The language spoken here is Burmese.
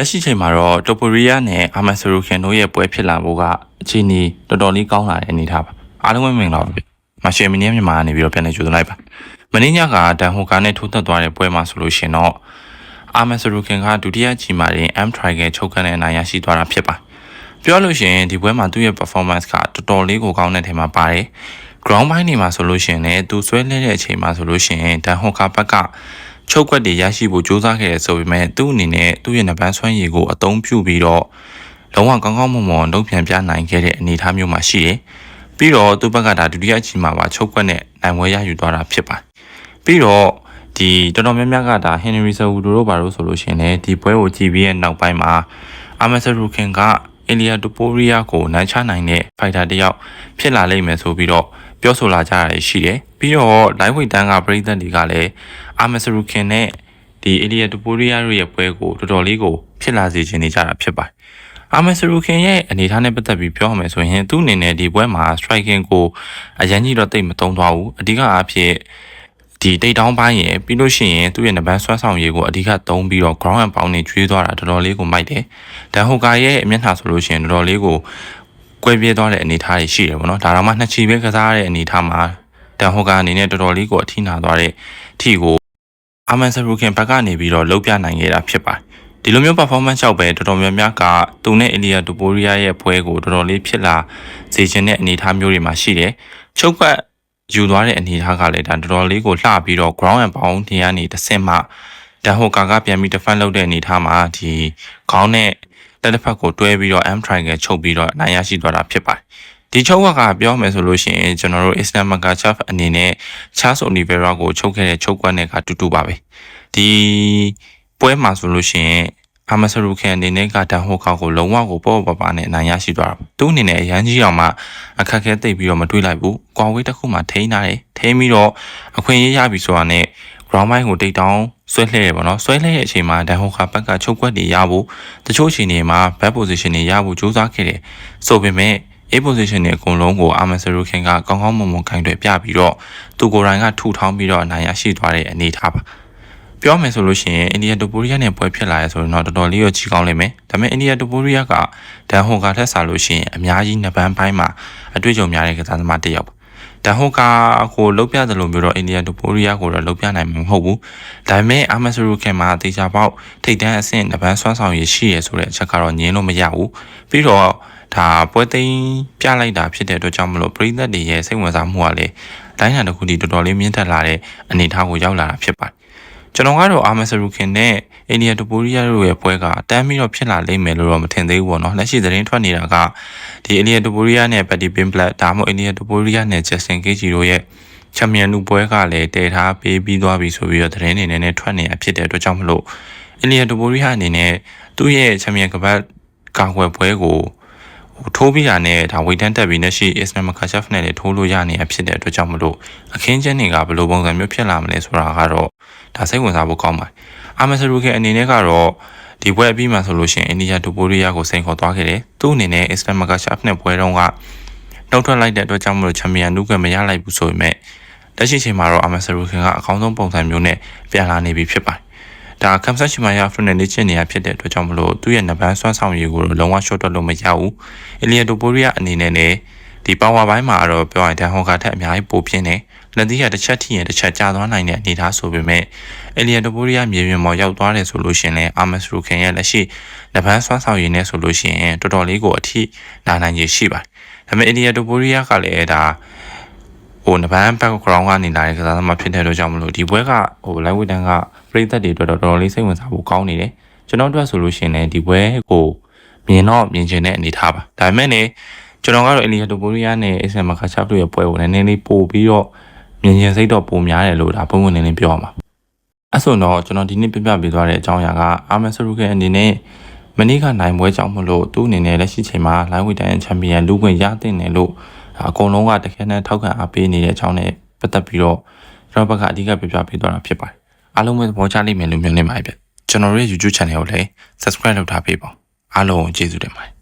လက်ရှိချိန်မှာတော့တိုပိုရီးယားနဲ့အာမဆရူခင်တို့ရဲ့ပွဲဖြစ်လာဖို့ကအခြေအနေတော်တော်လေးကောင်းလာတဲ့အနေအထားပါအားလုံးပဲမင်္ဂလာပါဗျမရှယ်မီနီယမြန်မာကနေပြီးတော့ပြန်နေကြိုဆိုလိုက်ပါမင်းညကဒန်ဟိုကာနဲ့ထိုးသက်သွားတဲ့ပွဲမှာဆိုလို့ရှင်တော့အာမဆရူခင်ကဒုတိယချီမှာတင် M Triangle ချုပ်ကန်တဲ့အနိုင်ရရှိသွားတာဖြစ်ပါပြောလို့ရှိရင်ဒီပွဲမှာသူ့ရဲ့ performance ကတော်တော်လေးကိုကောင်းတဲ့ထဲမှာပါတယ် ground ဘိုင်းနေမှာဆိုလို့ရှိရင်လည်းသူဆွဲလဲတဲ့အချိန်မှာဆိုလို့ရှိရင်ဒန်ဟိုကာဘက်က ချုပ်ကွက်တွေရရှိဖို့ကြိုးစားခဲ့တယ်ဆိုပေမဲ့သူ့အနေနဲ့သူ့ရဲ့နပန်းဆွမ်းရည်ကိုအသုံးပြုပြီးတော့လုံးဝကောင်းကောင်းမွန်မွန်လုပ်ပြန်ပြနိုင်ခဲ့တဲ့အနေအထားမျိုးမှာရှိတယ်။ပြီးတော့သူ့ဘက်ကဒါဒုတိယအချိန်မှာပါချုပ်ကွက်နဲ့နိုင်ပွဲရယူသွားတာဖြစ်ပါတယ်။ပြီးတော့ဒီတော်တော်များများကဒါဟင်နရီဆာဝူဒိုတို့ဘာလို့ဆိုလို့ရှိရင်လည်းဒီပွဲကိုကြည့်ပြီးရဲ့နောက်ပိုင်းမှာအာမဆာရူခင်ကအီလီယာတိုပိုရီယာကိုနိုင်ချနိုင်တဲ့ဖိုက်တာတစ်ယောက်ဖြစ်လာလိမ့်မယ်ဆိုပြီးတော့ ပြောဆိုလာကြတာရှိတယ်ပြီးတော့ live weight တန်းကပရိသတ်တွေကလည်းအာမဆရူခင်နဲ့ဒီအီလီယာတိုပိုရီယာတို့ရဲ့ပွဲကိုတော်တော်လေးကိုဖြစ်လာစေချင်နေကြတာဖြစ်ပါတယ်အာမဆရူခင်ရဲ့အနေအထားနဲ့ပတ်သက်ပြီးပြောရမယ်ဆိုရင်သူ့အနေနဲ့ဒီပွဲမှာ striking ကိုအရင်ကြီးတော့တိတ်မတုံးသွားဘူးအဓိကအားဖြင့်ဒီတိတ်တောင်းပိုင်းရယ်ပြီးလို့ရှိရင်သူ့ရဲ့နဘန်းဆွမ်းဆောင်ရည်ကိုအဓိကသုံးပြီးတော့ ground and pound နဲ့ကျွေးသွားတာတော်တော်လေးကိုမိုက်တယ်။ဒန်ဟိုကာရဲ့အမျက်နှာဆိုလို့ရှိရင်တော်တော်လေးကို ကွဲပြဲသွားတဲ့အနေအထားတွေရှိတယ်ပေါ့နော်။ဒါတော့မှနှစ်ချီပဲကစားတဲ့အနေအထားမှာဒန်ဟိုကာအနေနဲ့တော်တော်လေးကိုအထိနာသွားတဲ့ထိကိုအာမန်ဆရူခင်ဘက်ကနေပြီးတော့လှုပ်ပြနိုင်ခဲ့တာဖြစ်ပါတယ်။ဒီလိုမျိုး performance ကြောက်ပဲတော်တော်များများကသူနဲ့အီလီယာဒူပိုရီယာရဲ့ပွဲကိုတော်တော်လေးဖြစ်လာစေခြင်းတဲ့အနေအထားမျိုးတွေမှာရှိတယ်။ချုပ်ကွက်ယူသွားတဲ့အနေအထားကလည်းဒါတော်တော်လေးကိုလှပြီးတော့ ground and pound တွေကနေတစ်ဆင့်မှဒန်ဟိုကာကပြန်ပြီး defend လုပ်တဲ့အနေအထားမှာဒီခေါင်းနဲ့ လက်တစ်ဖက်ကိုတွဲပြီးတော့ M triangle ချုပ်ပြီးတော့နိုင်ရရှိသွားတာဖြစ်ပါတယ်ဒီချုပ်ဝက်ကပြောမယ်ဆိုလို့ရှိရင်ကျွန်တော်တို့ Islam Makachaf အနေနဲ့ Charles Oliveira ကိုချုပ်ခဲ့တဲ့ချုပ်ကွက်နဲ့ကတူတူပါပဲဒီပွဲမှာဆိုလို့ရှိရင် အာမဆရူခဲအနေနဲ့ကတန်ဟိုခေါကိုလုံးဝကိုပေါ့ပေါ့ပါနဲ့အနိုင်ရရှိသွားတာ။သူ့အနေနဲ့အရန်ကြီးအောင်မှအခက်ခဲသိပ်ပြီးတော့မတွေးလိုက်ဘူး။ကွာဝေးတစ်ခုမှထိန်းထားတယ်။ထိန်းပြီးတော့အခွင့်အရေးရပြီဆိုတာနဲ့ ground mine ကိုတိတ်တောင်းဆွဲလှဲရပါတော့။ဆွဲလှဲတဲ့အချိန်မှာဒန်ဟိုခါဘက်ကချုပ်ကွက်တွေရဖို့တချို့အချိန်တွေမှာ back position တွေရဖို့ကြိုးစားခဲ့တယ်။ဆိုပေမဲ့ A position တွေအကုန်လုံးကိုအာမဆရူခင်ကကောင်းကောင်းမွန်မွန်ခိုင်းတွေပြပြီးတော့သူကိုယ်တိုင်ကထူထောင်းပြီးတော့အနိုင်ရရှိသွားတဲ့အနေအထားပါ။ ပြောမယ်ဆိုလို့ရှိရင်အိန္ဒိယတိုပိုရီးယားနဲ့ပွဲဖြစ်လာရဲဆိုရင်တော့တော်တော်လေးရောကြီးကောင်းလိမ့်မယ်ဒါပေမဲ့အိန္ဒိယတိုပိုရီးယားကဒန်ဟိုကာထက်စားလို့ရှိရင်အများကြီးနှစ်ပန်းပိုင်းမှာအတွေ့အကြုံများတဲ့ကစားသမားတစ်ယောက်ပါဒန်ဟိုကာကိုလုတ်ပြတယ်လို့မျိုးတော့အိန္ဒိယတိုပိုရီးယားကိုတော့လုတ်ပြနိုင်မှာမဟုတ်ဘူးဒါပေမဲ့အာမဆရူခင်မှာတေချာပေါက်ထိတ်တန်းအဆင့်နှစ်ပန်းဆွမ်းဆောင်ရရှိရဆိုတဲ့အချက်ကတော့ညင်းလို့မရဘူးပြီးတော့ဒါပွဲသိမ်းပြလိုက်တာဖြစ်တဲ့အတွက်ကြောင့်မလို့ပရိသတ်တွေရဲ့စိတ်ဝင်စားမှုကလည်းတိုင်းဟန်တစ်ခုတည်းတော်တော်လေးမြင့်တက်လာတဲ့အနေအထားကိုရောက်လာတာဖြစ်ပါတယ် ကျွန်တော်ကတော့အာမဆရူခင်နဲ့အိန္ဒိယတိုပိုရီးယားတို့ရဲ့ပွဲကတမ်းပြီးတော့ဖြစ်လာလိမ့်မယ်လို့တော့မထင်သေးဘူးပေါ့နော်လက်ရှိသတင်းထွက်နေတာကဒီအိန္ဒိယတိုပိုရီးယားနဲ့ပက်တီပင်ပလက်ဒါမှမဟုတ်အိန္ဒိယတိုပိုရီးယားနဲ့ဂျက်ဆင်ကေဂျီတို့ရဲ့ချန်ပီယံလူပွဲကလည်းတည်ထားပေးပြီးသွားပြီဆိုပြီးတော့သတင်းတွေနဲ့နဲ့ထွက်နေတာဖြစ်တဲ့အတွက်ကြောင့်မလို့အိန္ဒိယတိုပိုရီးယားအနေနဲ့သူ့ရဲ့ချန်ပီယံကပတ်ကာကွယ်ပွဲကိုဟို ထိုးပြီးတာနဲ့ဒါဝေတန်းတက်ပြီးနဲ့ရှိ Islam Makhachev နဲ့လည်းထိုးလို့ရနေတာဖြစ်တဲ့အတွက်ကြောင့်မလို့အခင်းချင်းတွေကဘယ်လိုပုံစံမျိုးဖြစ်လာမလဲဆိုတာကတော့ဒါစိတ်ဝင်စားဖို့ကောင်းပါတယ်အာမဆရူကေအနေနဲ့ကတော့ဒီပွဲအပြီးမှဆိုလို့ရှိရင်အိန္ဒိယဒူပိုရီးယားကိုစိန်ခေါ်သွားခဲ့တယ်သူ့အနေနဲ့ Islam Makhachev နဲ့ပွဲတုန်းကနှုတ်ထွက်လိုက်တဲ့အတွက်ကြောင့်မလို့ချန်ပီယံနုကမရလိုက်ဘူးဆိုပေမဲ့လက်ရှိချိန်မှာတော့အာမဆရူခင်ကအကောင်းဆုံးပုံစံမျိုးနဲ့ပြန်လာနေပြီဖြစ်ပါတယ် ဒါကမ်ဆတ်ရှိမာယာဖရနဲ့လေ့ကျင့်နေရဖြစ်တဲ့အတွက်ကြောင့်မလို့သူ့ရဲ့နဗန်းဆွမ်းဆောင်ရည်ကိုလုံးဝ short တော့လို့မရဘူး။အီလီယာတိုပိုရီးယားအနေနဲ့လည်းဒီပါဝါပိုင်းမှာတော့ပြောရင်ဒန်ဟောကာထက်အများကြီးပိုပြင်းတယ်။လက်သီးကတစ်ချက်ထိရင်တစ်ချက်ကျသွားနိုင်တဲ့အနေအထားဆိုပေမဲ့အီလီယာတိုပိုရီးယားမြေပြင်ပေါ်ရောက်သွားတယ်ဆိုလို့ရှင်လဲအာမတ်ရူခင်ရဲ့လက်ရှိနဗန်းဆွမ်းဆောင်ရည်နဲ့ဆိုလို့ရှိရင်တော်တော်လေးကိုအထိနာနိုင်ရရှိပါတယ်။ဒါပေမဲ့အီလီယာတိုပိုရီးယားကလည်းဒါဟို နဗန်း background ကနေလာတဲ့ကစားသမားဖြစ်တဲ့အတွက်ကြောင့်မလို့ဒီဘွဲကဟို live ဝတန်းကပရိသတ်တွေအတွက်တော့တော်တော်လေးစိတ်ဝင်စားဖို့ကောင်းနေတယ်ကျွန်တော်တို့ဆိုလို့ရှိရင်လည်းဒီဘွဲကိုမြင်တော့မြင်ချင်တဲ့အနေထားပါဒါပေမဲ့လည်းကျွန်တော်ကတော့အီလီယာတိုပိုရီးယားနဲ့အစ္စမခါချပ်တို့ရဲ့ပွဲကိုနည်းနည်းလေးပို့ပြီးတော့မြင်ချင်စိတ်တော့ပိုများတယ်လို့ဒါပုံဝင်နေနေပြောရမှာအဲ့ဆိုတော့ကျွန်တော်ဒီနေ့ပြပြပေးသွားတဲ့အကြောင်းအရာကအာမန်ဆရူကအနေနဲ့မနေ့ကနိုင်ပွဲကြောင့်မလို့သူ့အနေနဲ့လက်ရှိချိန်မှာလိုင်းဝီတန်ချန်ပီယံလူခွင့်ရတဲ့နယ်လို့ အကုန်လုံးကတခဲနဲ့ထောက်ခံအားပေးနေတဲ့အကြောင်းနဲ့ပတ်သက်ပြီးတော့ကျွန်တော်ဘက်ကအဓိကပြပြပေးသွားတာဖြစ်ပါတယ်အားလုံးပဲသဘောကျလိမ့်မယ်လို့မျှော်လင့်ပါတယ်ဗျကျွန်တော်ရဲ့ YouTube channel ကိုလည်း subscribe လုပ်ထားပေးပါအားလုံးကိုကျေးဇူးတင်ပါတယ်